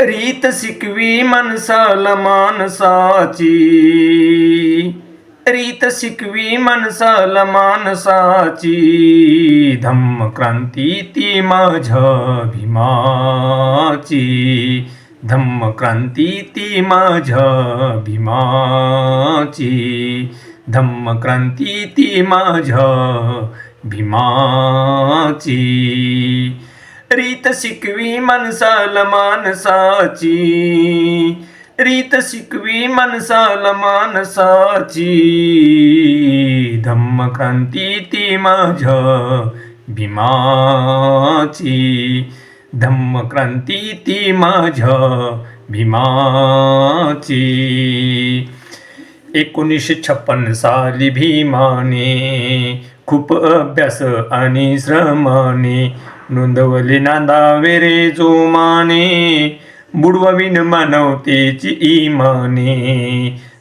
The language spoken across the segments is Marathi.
रीत शिकवी मनसाल मानसाची रीत शिकवी मनसाल मानसाची धम्म क्रांती ती माझ्या भीमाची धम्म क्रांती ती माझ्या भीमाची धम्म क्रांती ती माझ्या भीमाची रीत शिकवी मनसाल मानसाची. रीत शिकवी मनसाल मानसाची. धम्म क्रांती ती माझ्या भीमाची. धम्म क्रांती ती माझ्या भीमाची. एकोणीसशे छप्पन साली भीमाने खूप अभ्यास आणि श्रमाने नोंदवले नांदावे रे जोमाने. बुडवाविन मानवतेची इमाने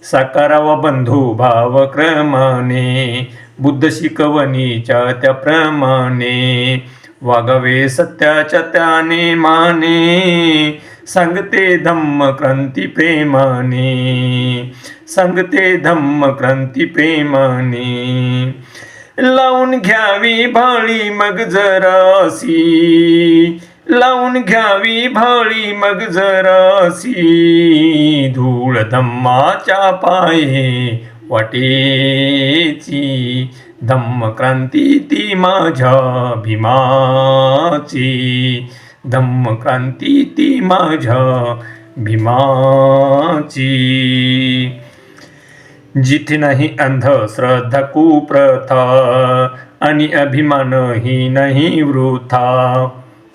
साकारावा बंधू भाव क्रमाने बुद्ध शिकवणीच्या त्याप्रमाणे वागावे सत्याच्या त्याने माने सांगते धम्म क्रांती प्रेमाने. सांगते धम्म क्रांती प्रेमाने. लावून घ्यावी भाळी मग जरासी. लावून घ्यावी भाळी मग जरासी. धूळ धम्माच्या पाये वाटेची. धम्म क्रांती ती माझ्या भीमाची. धम्म क्रांती ती माझ्या भीमाची. जिथे नाही अंधश्रद्धा कुप्रथा आणि अभिमानही नाही वृथा.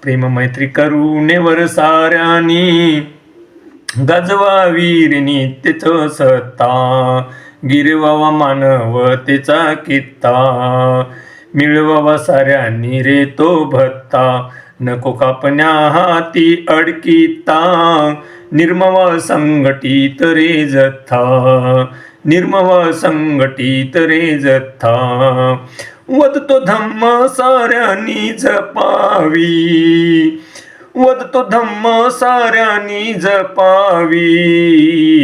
प्रेम मैत्री करुणेवर साऱ्यानी गाजवावी नित्यच सत्ता. गिरवावा मानवतेचा कित्ता. मिळवावा साऱ्यांनी रे तो भत्ता. नको कापण्या हाती अडकिता निर्मवा संघटित रे जथा निर्मवा संघटित रे जथा वदतो धम्म साऱ्यांनी जपावी. वदतो धम्म साऱ्यांनी जपावी.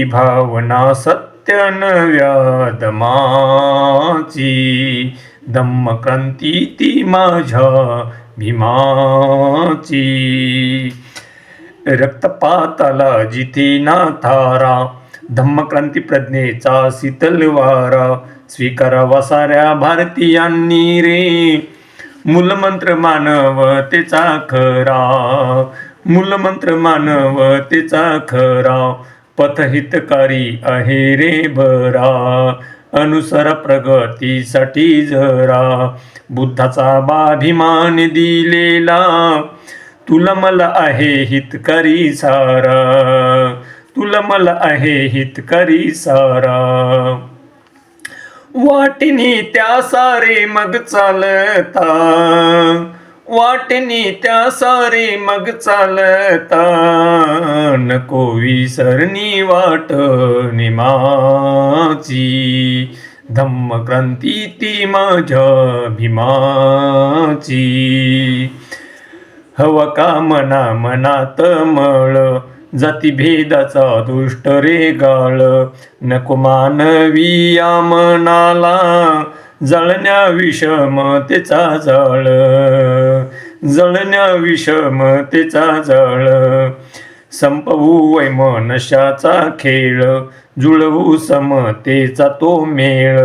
भावना सत्य नव्या दमाची धम्म क्रांती ती माझ्या भीमाची. रक्तपाताला जिथे नाथारा धम्मक्रांती प्रज्ञेचा शीतलवारा स्वीकारावा साऱ्या भारतीयांनी रे. मूलमंत्र मानवतेचा खरा मूलमंत्र मानवतेचा खरा पथहितकारी आहे रे भरा अनुसर प्रगतीसाठी जरा बुद्धाचा बाभिमान दिलेला तुला मला आहे हितकारी सारा. तुला मला आहे हितकारी सारा. वाटिनी त्या सारे मग चालता. वाटिनी त्या सारे मग चालता. नको विसरणी वाट निमाची. धम्म क्रांती ती माझ्या भीमाची. हवा का मना मनात मळ? जाती भेदाचा दुष्ट रे गाळ. नको मानवी या मनाला जळण्या विषमतेचा जाळ. जळण्या विषमतेचा जाळ. संपवू वैमनशाचा खेळ. जुळवू समतेचा तो मेळ.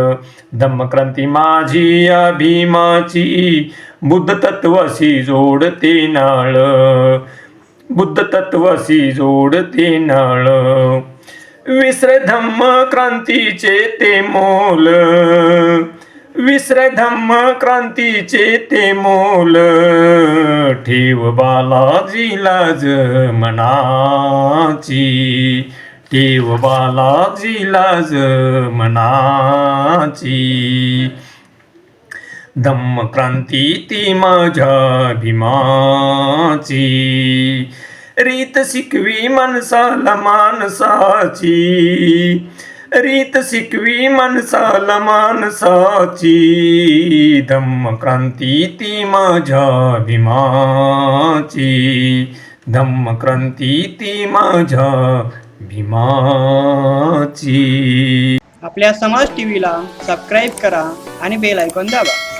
धम्मक्रांती माझी अभिमाची. बुद्ध तत्वाशी जोडते नाळ. बुद्ध तत्वाशी जोडते नाळ. विसरे धम्म क्रांतीचे ते मोल. विसरे धम्म क्रांतीचे ते मोल. ठेव बालाजी लाज मनाची ठेव बालाजी लाज मनाची धम्म क्रांती ती माझ्या भीमाची रीत शिकवी मनसाला मानसाची रीत शिकवी मनसाला माणसाची धम्म क्रांती ती माझ्या भीमाची धम्मक्रांती ती माझ्या भीमाची आपल्या समाज टीव्हीला सबस्क्राईब करा आणि बेल ऐकून दाबा।